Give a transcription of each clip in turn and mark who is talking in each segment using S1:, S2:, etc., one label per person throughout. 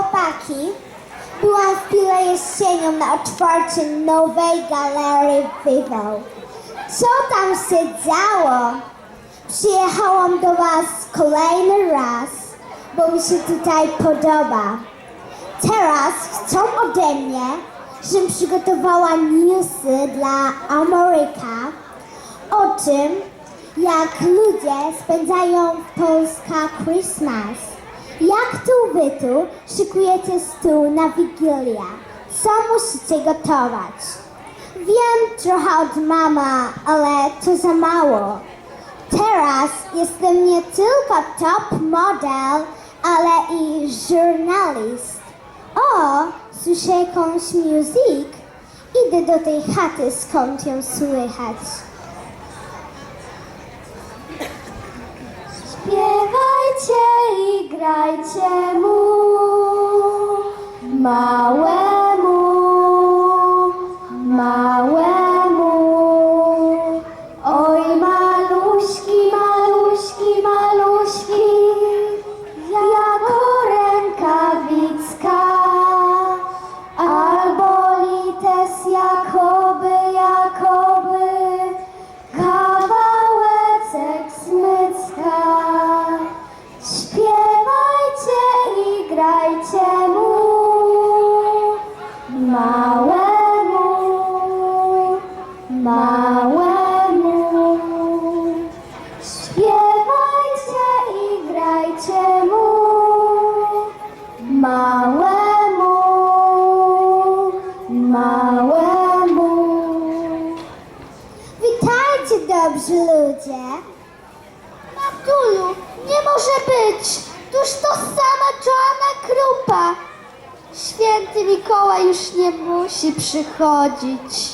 S1: chłopaki. Byłam w Pile jesienią na otwarciu nowej galerii Vivo. Co tam się działo? Przyjechałam do Was kolejny raz, bo mi się tutaj podoba. Teraz chcą ode mnie, żebym przygotowała newsy dla Ameryka o tym, jak ludzie spędzają Polska Christmas. Jak tu wy tu szykujecie stół na Wigilię? Co musicie gotować? Wiem trochę od mama, ale to za mało. Teraz jestem nie tylko top model, ale i żurnalist. O, słyszę jakąś muzyk. Idę do tej chaty, skąd ją słychać. I grajcie mu, małemu, dobrzy ludzie. Matulu, nie może być. Tuż to sama Joanna Krupa. Święty Mikołaj już nie musi przychodzić.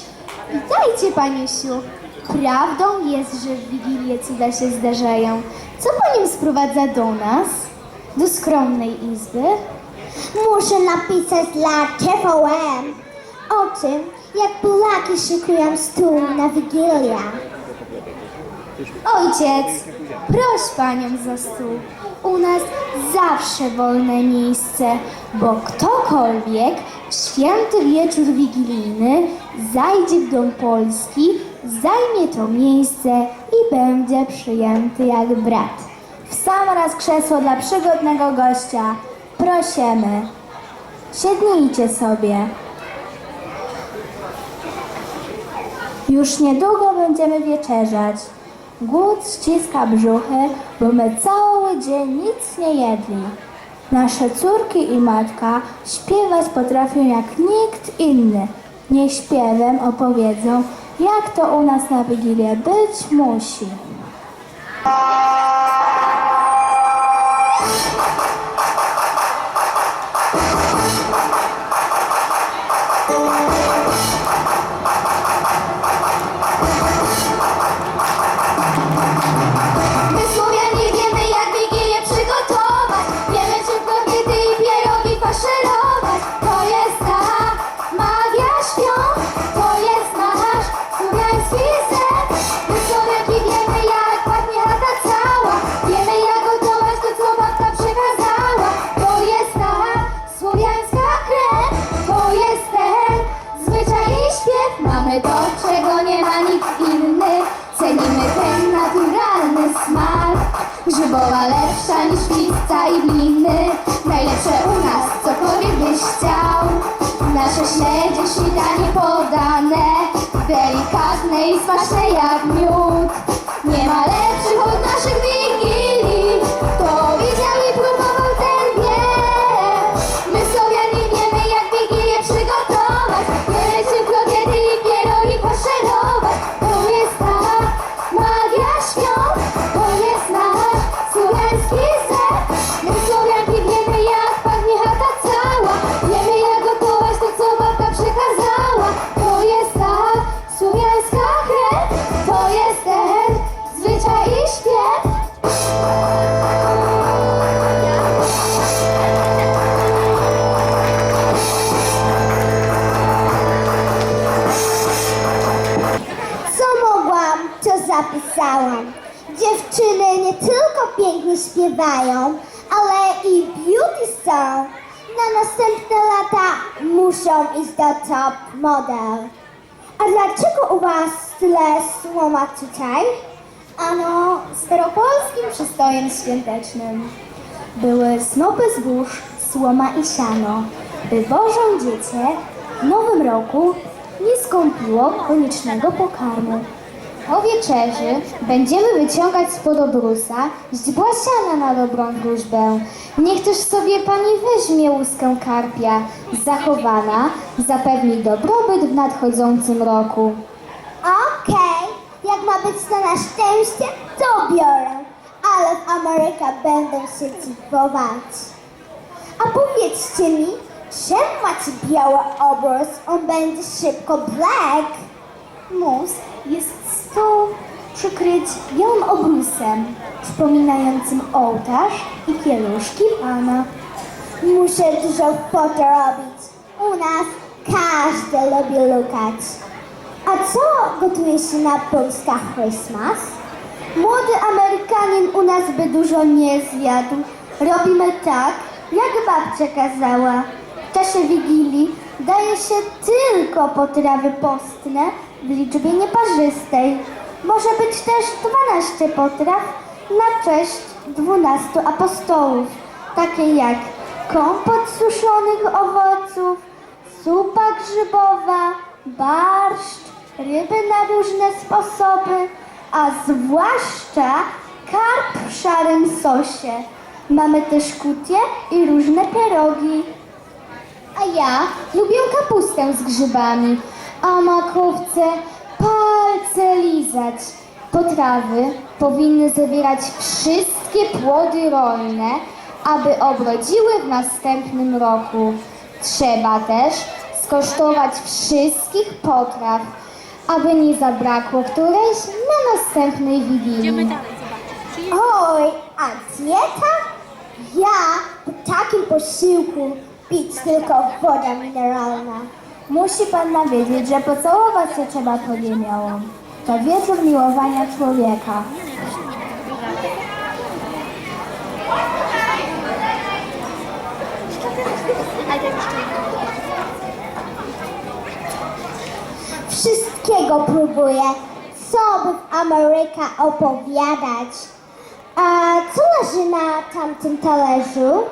S1: Witajcie, Paniusiu. Prawdą jest, że w Wigilię cuda się zdarzają. Co Panią sprowadza do nas? Do skromnej izby? Muszę napisać dla TVN o tym, jak Polaki szykują stół na Wigilię. Ojciec, proś panią za stół. U nas zawsze wolne miejsce, bo ktokolwiek w święty wieczór wigilijny zajdzie w dom Polski, zajmie to miejsce i będzie przyjęty jak brat. W sam raz krzesło dla przygodnego gościa. Prosimy. Siednijcie sobie. Już niedługo będziemy wieczerzać. Głód ściska brzuchy, bo my cały dzień nic nie jedli. Nasze córki i matka śpiewać potrafią jak nikt inny. Niech śpiewem opowiedzą, jak to u nas na Wigilię być musi.
S2: Nasze śledzie, śniadanie podane Delikatne i smaczne jak miód. Nie ma lepszych
S1: Dziewczyny nie tylko pięknie śpiewają, ale i beauty są. Na
S3: następne lata muszą iść do top model. A dlaczego u was tyle słoma tutaj?
S1: Ano, staropolskim przystojem świątecznym. Były snopy zbóż, słoma i siano, by Bożą dziecię w nowym roku nie skąpiło koniecznego pokarmu. Po wieczerzy będziemy wyciągać spod obrusa źdźbła siana na dobrą wróżbę. Niech też sobie pani weźmie łuskę karpia. Zachowana zapewni dobrobyt w nadchodzącym roku.
S3: Okej, jak ma być to na szczęście, to biorę. Ale w Amerykę będą się dziwować. A powiedzcie mi, czemu macie biały obrus? On będzie szybko black.
S1: Mus jest stół przykryć białym obrusem, przypominającym ołtarz i pieluszki Pana.
S3: Muszę dużo robić. U nas każdy lubi lukać. A co gotuje się na Polska Christmas?
S1: Młody Amerykanin u nas by dużo nie zjadł. Robimy tak, jak babcia kazała. W czasie Wigilii daje się tylko potrawy postne w liczbie nieparzystej. Może być też 12 potraw na cześć 12 apostołów, takie jak kompot suszonych owoców, zupa grzybowa, barszcz, ryby na różne sposoby, a zwłaszcza karp w szarym sosie. Mamy też kutie i różne pierogi. A ja lubię kapustę z grzybami, a makowce palce lizać. Potrawy powinny zawierać wszystkie płody rolne, aby obrodziły w następnym roku. Trzeba też skosztować wszystkich potraw, aby nie zabrakło którejś na następnej wigilii.
S3: Oj, a dieta? Ja po takim posiłku pić tylko woda mineralna.
S1: Musi pan wiedzieć, że pocałować się trzeba pod jemiołą. To wieczór miłowania człowieka.
S3: Wszystkiego próbuję, co by Ameryka opowiadać. A co leży na tamtym talerzu?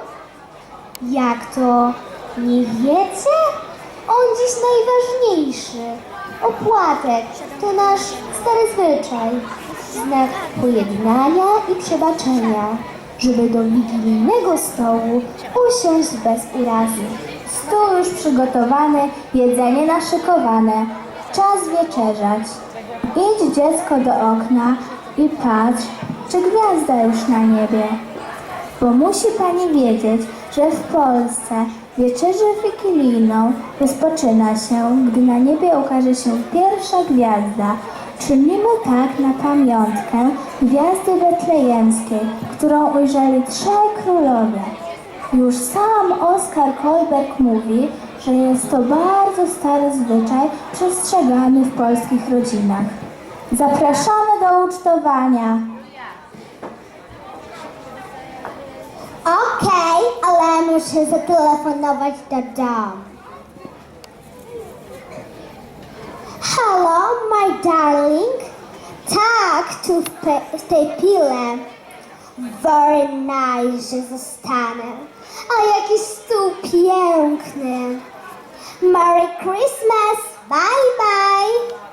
S1: Jak to? Nie wiecie? On dziś najważniejszy. Opłatek to nasz stary zwyczaj. Znak pojednania i przebaczenia, żeby do wigilijnego stołu usiąść bez urazy. Stół już przygotowany, jedzenie naszykowane. Czas wieczerzać. Idź dziecko do okna i patrz, czy gwiazda już na niebie. Bo musi Pani wiedzieć, że w Polsce wieczerzę wigilijną rozpoczyna się, gdy na niebie ukaże się pierwsza gwiazda. Czynimy tak na pamiątkę gwiazdy betlejemskiej, którą ujrzeli trzej królowie. Już sam Oskar Kolberg mówi, że jest to bardzo stary zwyczaj przestrzegany w polskich rodzinach. Zapraszamy do ucztowania.
S3: Okej, ale muszę zatelefonować do domu. Hello, my darling. Tak, tu w, w tej pile. Very nice, że zostanę. A jaki stół piękny. Merry Christmas. Bye bye.